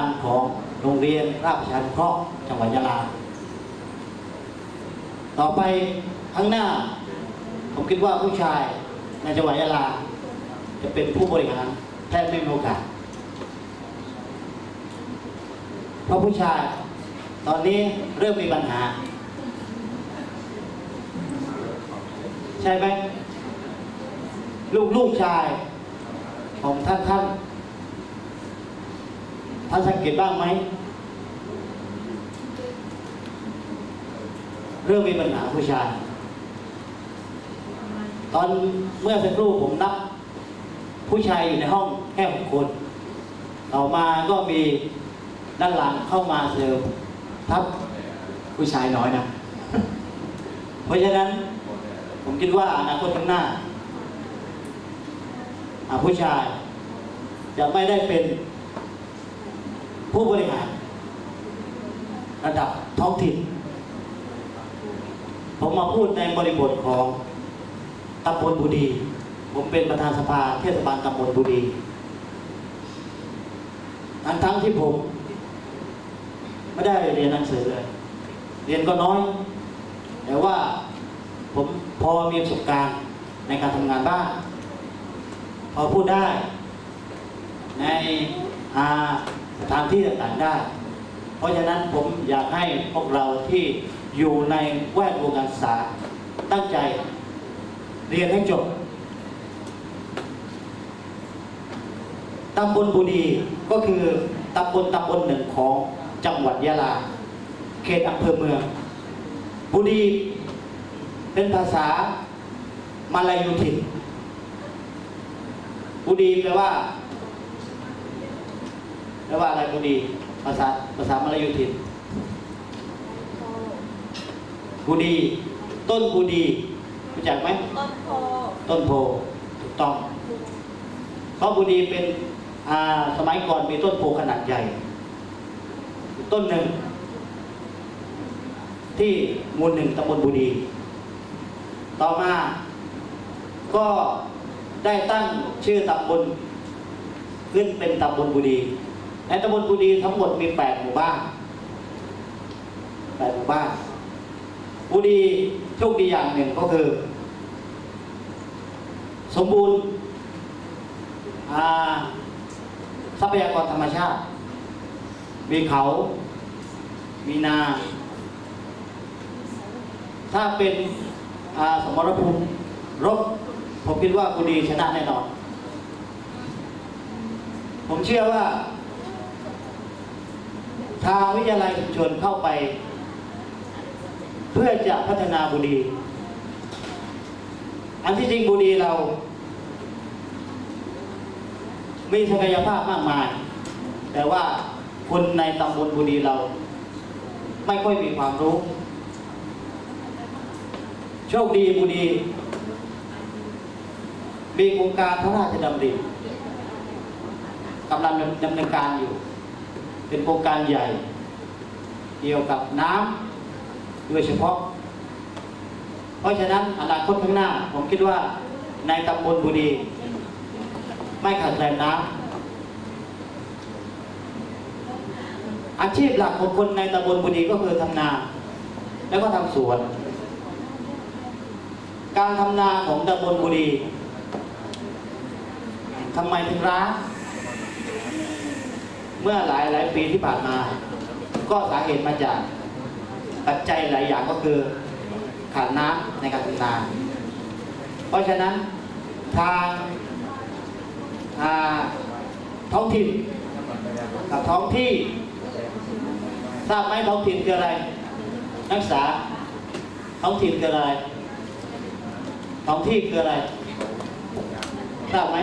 านของโรงเรียนราชชานุเคราะห์จังหวัดยะลา ต่อไปข้างหน้า ผมคิดว่าผู้ชายในจังหวัดยะลา จะเป็นผู้บริหารแทบไม่มีโอกาส เพราะผู้ชายตอนนี้เริ่มมีปัญหา ใช่ไหมลูกลูกชายของท่านท่าน ท่านสังเกตบ้างไหม เริ่มมีปัญหาผู้ชาย ตอนเมื่อสักครู่ผมนับ ผู้ชายอยู่ในห้องแค่หกคน ต่อมาก็มีด้านหลังเข้ามาเสริมทับผู้ชายน้อยนะ เพราะฉะนั้นผมคิดว่าอนาคตข้างหน้าอ่าผู้ชายจะไม่ได้เป็น ผู้บริหาร ระดับท้องถิ่น ผมมาพูดในบริบทของตำบลบุรี ผมเป็นประธานสภาเทศบาลตำบลบุรีทั้งทั้งที่ผม ไม่ได้เรียนหนังสือเลย เรียนก็น้อย แต่ว่าผมพอมีประสบการณ์ในการทำงานบ้างพอพูดได้ ในอา สถานที่ต่างๆได้ เพราะฉะนั้นผมอยากให้พวกเราที่อยู่ในแวดวงการศึกษาตั้งใจเรียนให้จบตำบลบุรีก็คือตำบลตำบลหนึ่งของจังหวัดยะลา เขตอำเภอเมือง บุรีเป็นภาษามาลายูถิ่นบุรีแปลว่า แปลว่าอะไรบุรีภาษาภาษามาลายูถิ่นบุรีต้นบุรีรู้จักไหมต้นโพ ต้นโพถูกต้องเพราะบุรีเป็นอ่าสมัยก่อนมีต้นโพขนาดใหญ่ ต้นหนึ่ง ที่หมู่หนึ่งตำบลบุรีต่อมาก็ได้ตั้งชื่อตำบลขึ้นเป็นตำบลบุรี ในตำบลบุรีทั้งหมดมีแปดหมู่บ้านแปดหมู่บ้านบุรีโชคดีอย่างหนึ่งก็คือ สมบูรณ์อ่าทรัพยากรธรรมชาติ มีเขา มีนา ถ้าเป็นสมรภูมิรบผมคิดว่าบุรีชนะแน่นอน ผมเชื่อว่า ทางวิทยาลัยชุมชนเข้าไป เพื่อจะพัฒนาบุรี อันที่จริงบุรีเรา มีศักยภาพมากมาย แต่ว่าคนในตำบลบุรีเรา ไม่ค่อยมีความรู้ โชคดีบุรีมีโครงการพระราชดำริกำลังดำเนินการอยู่ เป็นโครงการใหญ่ เกี่ยวกับน้ำโดยเฉพาะ เพราะฉะนั้นอนาคตข้างหน้า ผมคิดว่าในตำบลบุรี ไม่ขาดแคลนน้ำอาชีพหลักของคนในตำบลบุรีก็คือทำนา แล้วก็ทำสวน การทำนาของตำบลบุรีทำไมถึงร้าง เมื่อหลายหลายปีที่ผ่านมา ก็สาเหตุมาจากปัจจัยหลายอย่างก็คือขาดน้ำในการทำนาเพราะฉะนั้นทางอ่าท้องถิ่นกับท้องที่ทราบไหมท้องถิ่นคืออะไร นักศึกษาท้องถิ่นคืออะไรท้องที่คืออะไรทราบไหม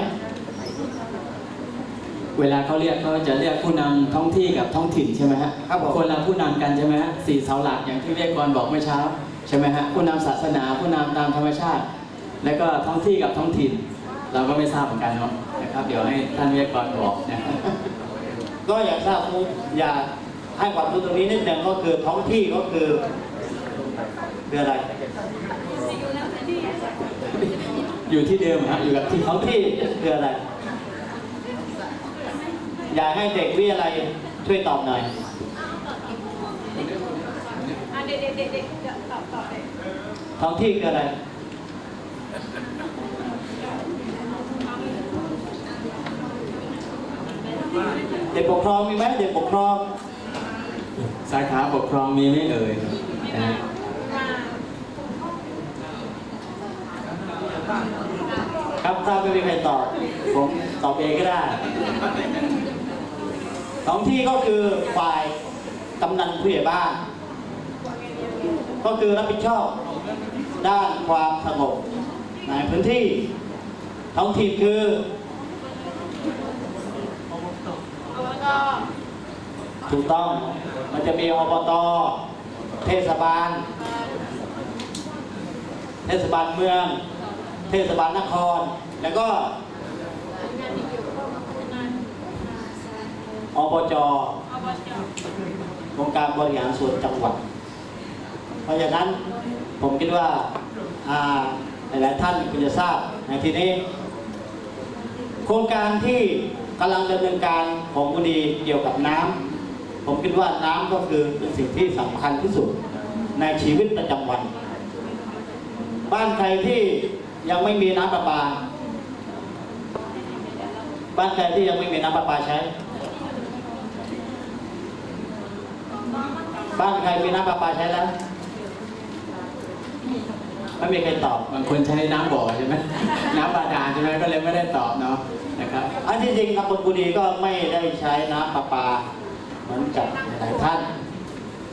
เวลาเขาเรียกเขาจะเรียกผู้นำท้องที่กับท้องถิ่นใช่ไหมฮะครับผมคนละผู้นำกันใช่ไหมฮะสี่เสาหลักอย่างที่เรียกก่อนบอกเมื่อเช้าใช่ไหมฮะผู้นำศาสนาผู้นำตามธรรมชาติ แล้วก็ท้องที่กับท้องถิ่น เราก็ไม่ทราบเหมือนกันเนาะนะครับ เดี๋ยวให้ท่านวิทยากรบอกนะครับก็อยากทราบอยากให้ความรู้ตรงนี้นิดหนึ่งก็คือท้องที่ก็คือคืออะไรอยู่ที่เดิมฮะอยู่กับที่ท้องที่คืออะไร อยากให้เด็กวิทยาลัยชช่วยตอบหน่อยอะเด็กเด็กเด็กเด็กเดี๋ยวตอบตอบเลยท้องที่คืออะไรเด็กปกครองมีไหมเด็กปกครอง สาขาปกครองมีไม่เอ่ยนะฮะมาครับถ้าไม่มีใครตอบผมตอบเองก็ได้ ท้องที่ก็คือฝ่ายกำนันผู้ใหญ่บ้าน ก็คือรับผิดชอบด้านความสงบในพื้นที่ท้องถิ่นคือถูกต้องมันจะมีอบต เทศบาล เทศบาลเมือง เทศบาลนคร แล้วก็ งานที่เกี่ยวข้องกับงาน อบ จองค์การบริหารส่วนจังหวัด เพราะฉะนั้นผมคิดว่าหลายๆท่านคงจะทราบในที่นี้ โครงการที่กำลังดำเนินการของบุรีเกี่ยวกับน้ำผมคิดว่าน้ำก็คือเป็นสิ่งที่สำคัญที่สุดในชีวิตประจำวัน บ้านใครที่ยังไม่มีน้ำประปา บ้านใครที่ยังไม่มีน้ำประปาใช้ บ้านใครมีน้ำประปาใช้แล้ว ไม่มีใครตอบบางคนใช้น้ำบ่อใช่ไหมน้ำบาดาลใช่ไหมก็เลยไม่ได้ตอบเนาะนะครับอันที่จริงตำบลบุรีก็ไม่ได้ใช้น้ำประปาเหมือนกับหลายท่าน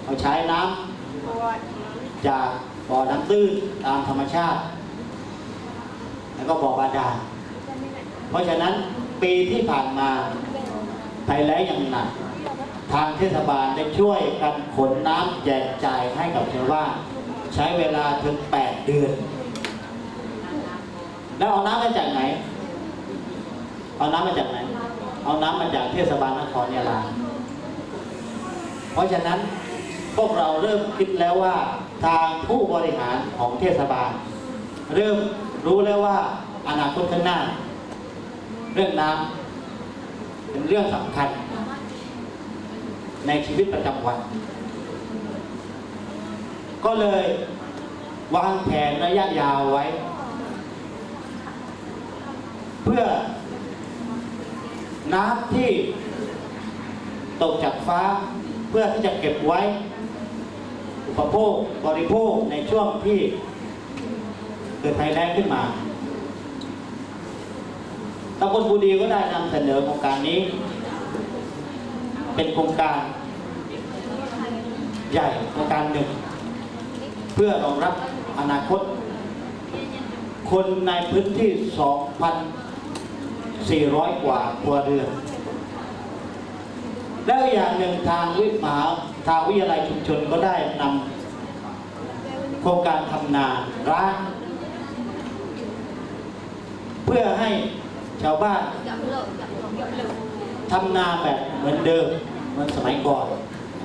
เขาใช้น้ำปวดจากบ่อน้ำตื้นตามธรรมชาติ แล้วก็บ่อบาดาลเพราะฉะนั้นปีที่ผ่านมาภัยแล้งอย่างหนัก ทางเทศบาลได้ช่วยกันขนน้ำแจกจ่ายให้กับชาวบ้านใช้เวลาถึง 8 เดือน แล้วเอาน้ำมาจากไหน เอาน้ำมาจากไหน เอาน้ำมาจากเทศบาลนครยาลาเพราะฉะนั้นพวกเราเริ่มคิดแล้วว่าทางผู้บริหารของเทศบาล เริ่มรู้แล้วว่าอนาคตข้างหน้า เรื่องน้ำเป็นเรื่องสำคัญ ในชีวิตประจำวัน ก็เลยวางแผนระยะยาวไว้ เพื่อน้ำที่ตกจากฟ้าเพื่อที่จะเก็บไว้ อุปโภคบริโภคในช่วงที่เกิดภัยแล้งขึ้นมาตำบลบูดีก็ได้นำเสนอโครงการนี้ เป็นโครงการใหญ่โครงการหนึ่ง เพื่อรองรับอนาคต คนในพื้นที่ 2,400 กว่าครัวเรือนแล้วอย่างหนึ่งทางวิมหาทางวิทยาลัยชุมชนก็ได้นำโครงการทำนาร้างเพื่อให้ชาวบ้าน ทำนาแบบเหมือนเดิมเหมือนสมัยก่อน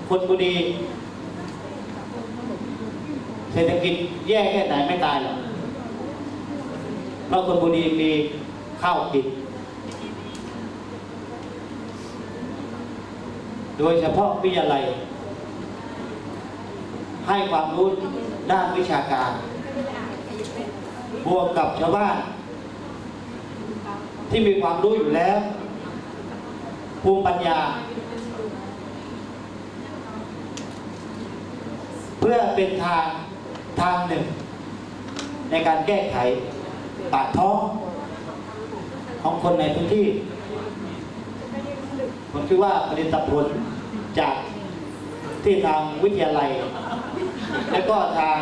คนบุรีเศรษฐกิจแย่แค่ไหนไม่ตายหรอกเพราะคนบุรีมีข้าวกิน โดยเฉพาะวิทยาลัย ให้ความรู้ด้านวิชาการ บวกกับชาวบ้าน ที่มีความรู้อยู่แล้ว ภูมิปัญญา เพื่อเป็นทางทางหนึ่ง ในการแก้ไขปากท้องของคนในพื้นที่ ผมคิดว่าผลิตผลจากที่ทางวิทยาลัย และก็ทาง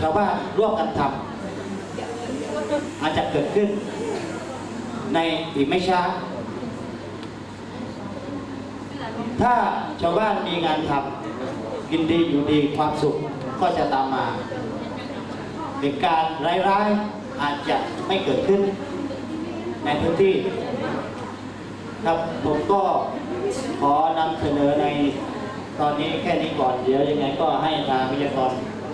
ชาวบ้านร่วมกันทำอาจจะเกิดขึ้นในอีกไม่ช้า ถ้าชาวบ้านมีงานทำกินดีอยู่ดีความสุขก็จะตามมาเหตุการณ์ร้ายๆอาจจะไม่เกิดขึ้น ในพื้นที่ ครับผมก็ขอนำเสนอในตอนนี้แค่นี้ก่อนเดี๋ยวยังไงก็ให้ทางวิทยากร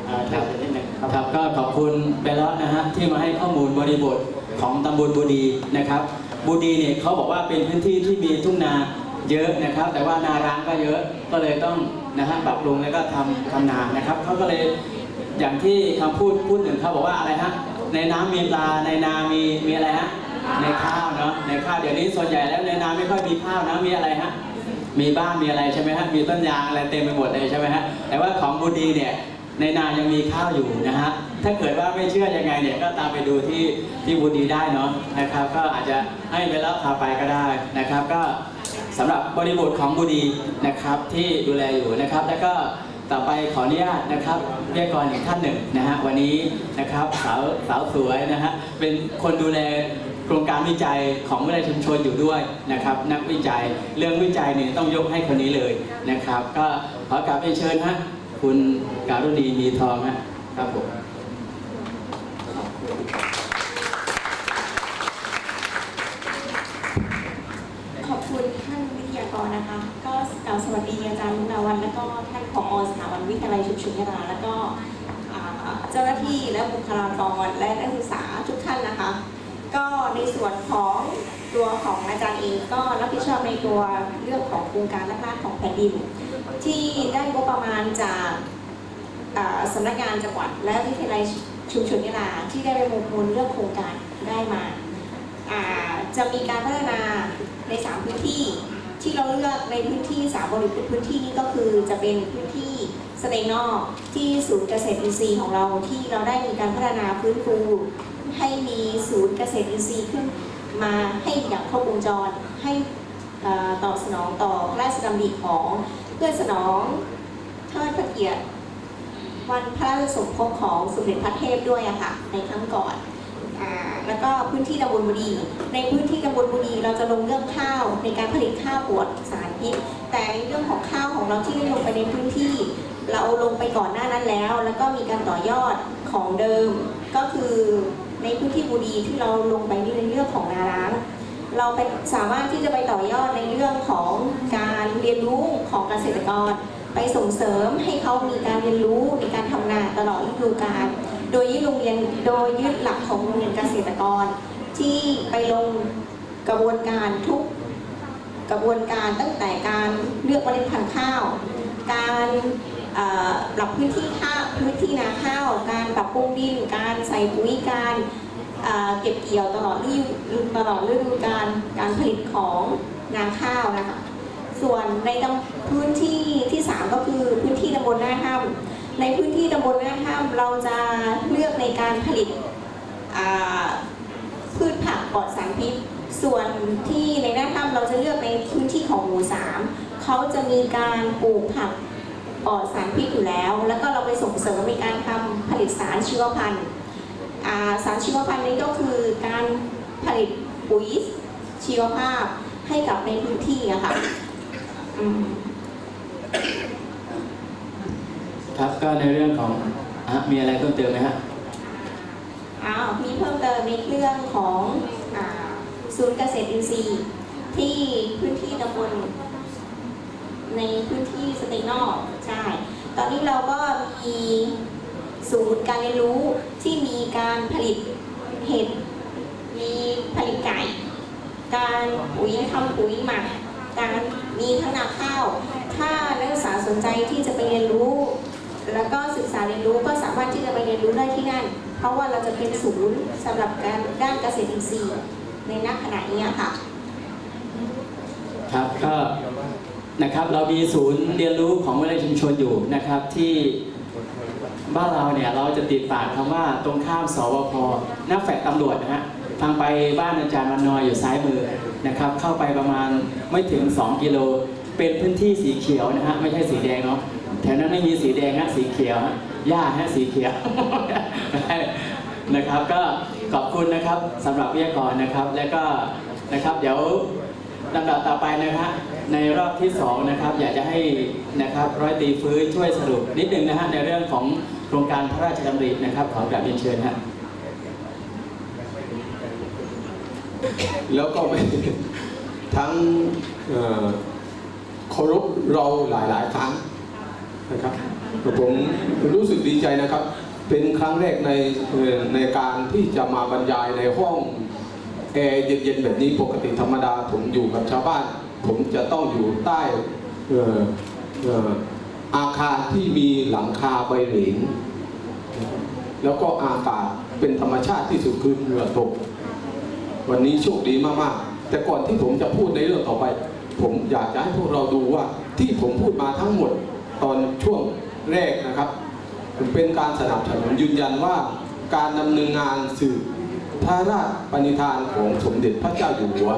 อ่าช่วยกันนิดหนึ่งครับครับก็ขอบคุณไปแล้วนะฮะที่มาให้ข้อมูลบริบทของตำบลบูดีนะครับบูดีเนี่ยเขาบอกว่าเป็นพื้นที่ที่มีทุ่งนา เยอะนะครับ แต่ว่านาร้างก็เยอะก็เลยต้องนะฮะปรับปรุงแล้วก็ทำทำนานะครับเขาก็เลยอย่างที่คำพูดพูดหนึ่งเขาบอกว่าอะไรฮะในน้ำมีปลาในนามีมีอะไรฮะในข้าวเนาะในข้าวเดี๋ยวนี้ส่วนใหญ่แล้วในนาไม่ค่อยมีข้าวนะมีอะไรฮะมีบ้านมีอะไรใช่ไหมฮะมีต้นยางอะไรเต็มไปหมดเลยใช่ไหมฮะแต่ว่าของบุดีเนี่ยในนายังมีข้าวอยู่นะฮะถ้าเกิดว่าไม่เชื่อยังไงเนี่ยก็ตามไปดูที่ที่บุดีได้เนาะนะครับ ก็อาจจะให้ไปแล้วพาไปก็ได้นะครับ ก็ สำหรับบริบทของบุดีนะครับที่ดูแลอยู่นะครับ แล้วก็ต่อไปขออนุญาตนะครับเรียกกรอีกท่านหนึ่งนะฮะวันนี้นะครับสาวสาวสวยนะฮะเป็นคนดูแลโครงการวิจัยของวิทยาลัยชุมชนอยู่ด้วยนะครับ นักวิจัยเรื่องวิจัยเนี่ยต้องยกให้คนนี้เลยนะครับ ก็ขอกราบเรียนเชิญฮะคุณการุณีมีทองฮะครับผม ขอบคุณท่านวิทยากรนะคะ ก็ีอาจารย์มุนาวัน และก็ท่านผอสถาบันวิทยาลัยชุมชนยาลาแล้วก็เจ้าหน้าที่และบุคลากรและนักศึกษาทุกท่านนะคะ ก็ในส่วนของตัวของอาจารย์เองก็รับผิดชอบในตัวเรื่องของโครงการและพลาดของแผ่นดิน ที่ได้งบประมาณจากอ่าสำนักงานจังหวัดและวิทยาลัยชุมชนยาลาที่ได้ไปประมูลเรื่องโครงการได้มาอ่าจะมีการพัฒนาใน 3 พื้นที่ ที่เราเลือกในพื้นที่3บริบทพื้นที่นี้ก็คือจะเป็นพื้นที่สเตนอกที่ศูนย์เกษตรอินทรีย์ของเราที่เราได้มีการพัฒนาฟื้นฟู ให้มีศูนย์เกษตรอินทรีย์ขึ้นมาให้อย่างครบวงจรให้ตอบสนองต่อพระราชดำริของเพื่อสนองเทิดพระเกียรติวันพระราชสมภพของสมเด็จพระเทพด้วยอะค่ะในครั้งก่อน ก็พื้นที่ตำบลบุรีในพื้นที่ตำบลบุรีเราจะลงเรื่องข้าวในการผลิตข้าวปวดสารพิษ แต่ในเรื่องของข้าวของเราที่ได้ลงไปในพื้นที่ เราลงไปก่อนหน้านั้นแล้ว แล้วก็มีการต่อยอดของเดิม ก็คือในพื้นที่บุรีที่เราลงไปในเรื่องของนาร้างเราไปสามารถที่จะไปต่อยอดในเรื่องของการเรียนรู้ของเกษตรกร ไปส่งเสริมให้เขามีการเรียนรู้ในการทำนาตลอดฤดูกาลโดยยึดโรงเรียนโดยยึดหลักของโรง เกษตรกร ที่ไปลงกระบวนการทุกกระบวนการตั้งแต่การเลือกเมล็ดพันธุ์ข้าว การปรับพื้นที่ข้าวพื้นที่นาข้าว การปรับปรุงดิน การใส่ปุ๋ยการเก็บเกี่ยวตลอดฤดูตลอดฤดูกาลการผลิตของนาข้าวนะคะส่วนในตำพื้นที่ที่ 3 ก็คือพื้นที่ตำบลหน้าถ้ำในพื้นที่ตำบลหน้าถ้ำเราจะเลือกในการผลิต พืชผักปลอดสารพิษ ส่วนที่ในหน้าถ้ำเราจะเลือกในพื้นที่ของหมู่สามเขาจะมีการปลูกผักปลอดสารพิษอยู่แล้ว แล้วก็เราไปส่งเสริมในการทำผลิตสารชีวพันธุ์สารชีวพันธุ์นี้ก็คือการผลิตปุ๋ยชีวภาพให้กับในพื้นที่อะค่ะครับก็ในเรื่องของอมีอะไรเพิ่มเติมไหมฮะ อ้าวมีเพิ่มเติมในเรื่องของอศูนย์เกษตรอินทรีย์ที่พื้นที่ตำบลในพื้นที่สเตนอกใช่ ตอนนี้เราก็มีศูนย์การเรียนรู้ที่มีการผลิตเห็ด มีผลิตไก่ การปุ๋ยทำปุ๋ยหมัก การมีทั้งนาข้าว ถ้านักศึกษาสนใจที่จะไปเรียนรู้ แล้วก็ศึกษาเรียนรู้ก็สามารถที่จะไปเรียนรู้ได้ที่นั่น ราะว่าเราจะเป็นศูนย์สำหรับการด้านเกษตรอินทรีย์ในณขณะนี้ค่ะ ครับก็นะครับเรามีศูนย์เรียนรู้ของวิทยาลัยชุมชนอยู่นะครับที่บ้านเราเนี่ยเราจะติดปากคำว่าตรงข้ามสวพหน้าแฟลตำรวจนะฮะทางไปบ้านอาจารย์มันนอยอยู่ซ้ายมือนะครับเข้าไปประมาณไม่ถึง 2 กิโล เป็นพื้นที่สีเขียวนะฮะไม่ใช่สีแดงเนาะแถวนั้นไม่มีสีแดงฮะสีเขียวฮะหญ้าฮะสีเขียว นะครับ ก็ขอบคุณนะครับสำหรับวิทยากรนะครับ และก็นะครับเดี๋ยวลำดับต่อไปนะฮะในรอบที่สองนะครับอยากจะให้นะครับร้อยตีฟื้นช่วยสรุปนิดนึงนะฮะในเรื่องของโครงการพระราชดำรินะครับขอกราบเรียนเชิญฮะแล้วก็ทั้งเคารพเราหลายๆครั้งนะครับผมรู้สึกดีใจนะครับ เป็นครั้งแรกในในการที่จะมาบรรยายในห้องแอร์เย็นๆแบบนี้ปกติธรรมดาผมอยู่กับชาวบ้าน ผมจะต้องอยู่ใต้อ่าคารที่มีหลังคาใบเหลงแล้วก็อากาศเป็นธรรมชาติที่สุดคือเหงื่อตก วันนี้โชคดีมากๆ แต่ก่อนที่ผมจะพูดในเรื่องต่อไป ผมอยากจะให้พวกเราดูว่าที่ผมพูดมาทั้งหมดตอนช่วงแรกนะครับ เป็นการสนับสนุนยืนยันว่าการดำเนินงานสืบพระราชปณิธานของสมเด็จพระเจ้าอยู่หัว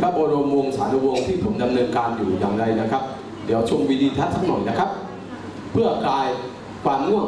พระบรมวงศานุวงศ์ที่ผมดำเนินการอยู่อย่างไรนะครับ เดี๋ยวชมวิดีทัศน์สักหน่อยนะครับ เพื่อกลายความง่วง